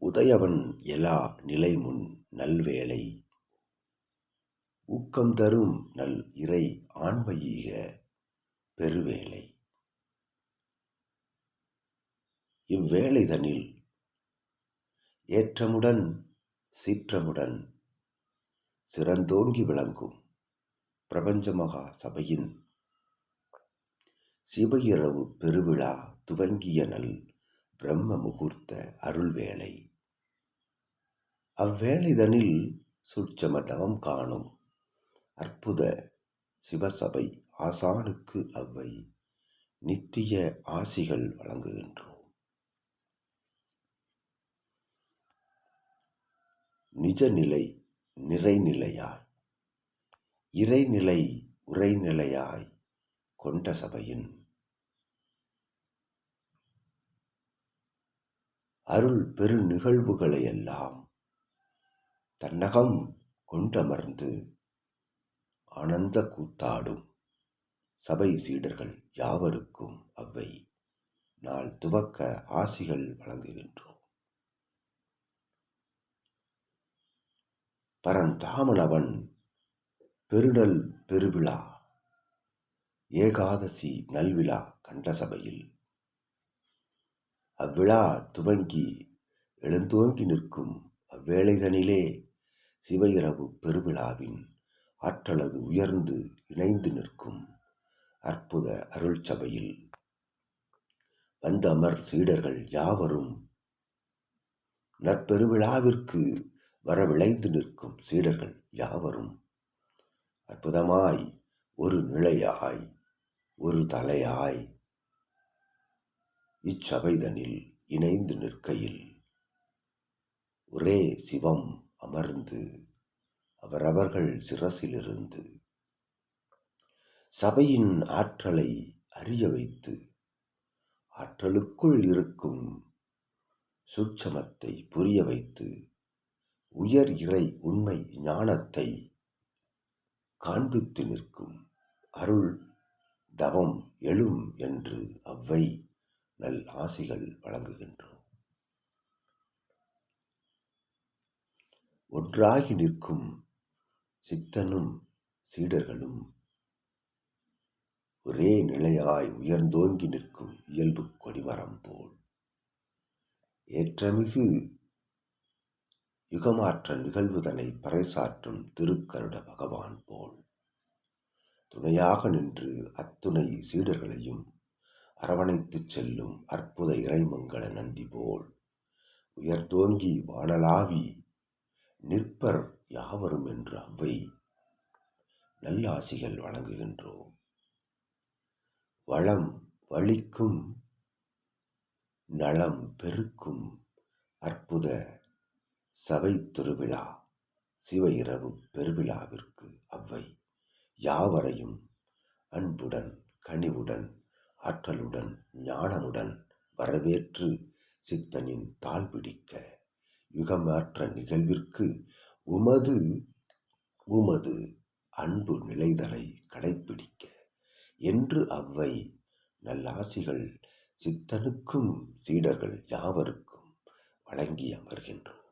உதயவன் எலா நிலைமுன் நல்வேலை ஊக்கம் தரும் நல் இறை ஆண்மையீக பெருவேலை இவ்வேளைதனில் ஏற்றமுடன் சீற்றமுடன் சிறந்தோங்கி விளங்கும் பிரபஞ்ச மகா சபையின் சிவையரவு பெருவிழா துவங்கிய நல் பிரம்ம முகூர்த்த அருள்வேளை. அவ்வேளைதனில் சுட்சம தவம் காணும். அற்புத சிவசபை ஆசானுக்கு அவ்வை நித்திய ஆசிகள் வழங்குகின்றோம். நிஜநிலை நிறைநிலையாய் இறைநிலை உரைநிலையாய் கொண்ட சபையின் அருள் பெரு நிகழ்வுகளையெல்லாம் தன்னகம் கொண்டமர்ந்து ஆனந்த கூத்தாடும் சபை சீடர்கள் யாவருக்கும் அவ்வை நாள் துவக்க ஆசிகள் வழங்குகின்றோம். பரந்தாமனவன் பெருநல் பெருவிழா ஏகாதசி நல்விழா கண்ட சபையில் அவ்விழா துவங்கி எழுந்தோங்கி நிற்கும் அவ்வேளைதனிலே சிவயிரவு பெருவிழாவின் ஆற்றலது உயர்ந்து இணைந்து நிற்கும் அற்புத அருள் சபையில் வந்தமர் சீடர்கள் யாவரும் நற்பெருவிழாவிற்கு வரவிளைந்து நிற்கும் சீடர்கள் யாவரும் அற்புதமாய் ஒரு நிலையாய் ஒரு தலையாய் இச்சபைதனில் இணைந்து நிற்கையில். ஒரே சிவம் அமர்ந்து அவரவர்கள் சிரசிலிருந்து சபையின் ஆற்றலை அறிய வைத்து ஆற்றலுக்குள் இருக்கும் சூட்சமத்தை புரிய வைத்து உயர் இறை உண்மை ஞானத்தை காண்பித்து நிற்கும் அருள் தவம் எழும் என்று அவ்வை நல் ஆசிகள் வழங்குகின்றோம். ஒன்றாகி நிற்கும் சித்தனும் சீடர்களும் ஒரே நிலையாய் உயர்ந்தோங்கி நிற்கும் இயல்பு கொடிமரம் போல். ஏற்றமிகு யுகமாற்ற நிகழ்வுதனை பறைசாற்றும் திருக்கருட பகவான் போல். துணையாக நின்று அத்துணை சீடர்களையும் அரவணைத்துச் செல்லும் அற்புத இறைமங்கள நந்தி போல். உயர்தோங்கி வானலாவி நிற்பர் யாவரும் என்று அவ்வை நல்லாசிகள் வழங்குகின்றோம். வளம் வலிக்கும் நலம் பெருக்கும் அற்புத சபை திருவிழா சிவ இரவு பெருவிழாவிற்கு அவ்வை யாவரையும் அன்புடன் கனிவுடன் ஆற்றலுடன் ஞானமுடன் வரவேற்று சித்தனின் தாழ் பிடிக்க யுகமாற்ற நிகழ்விற்கு உமது உமது அன்பு நிலைதலை கடைப்பிடிக்க என்று அவ்வை நல்லாசிகள் சித்தனுக்கும் சீடர்கள் யாவருக்கும் வழங்கி அமர்கின்றோம்.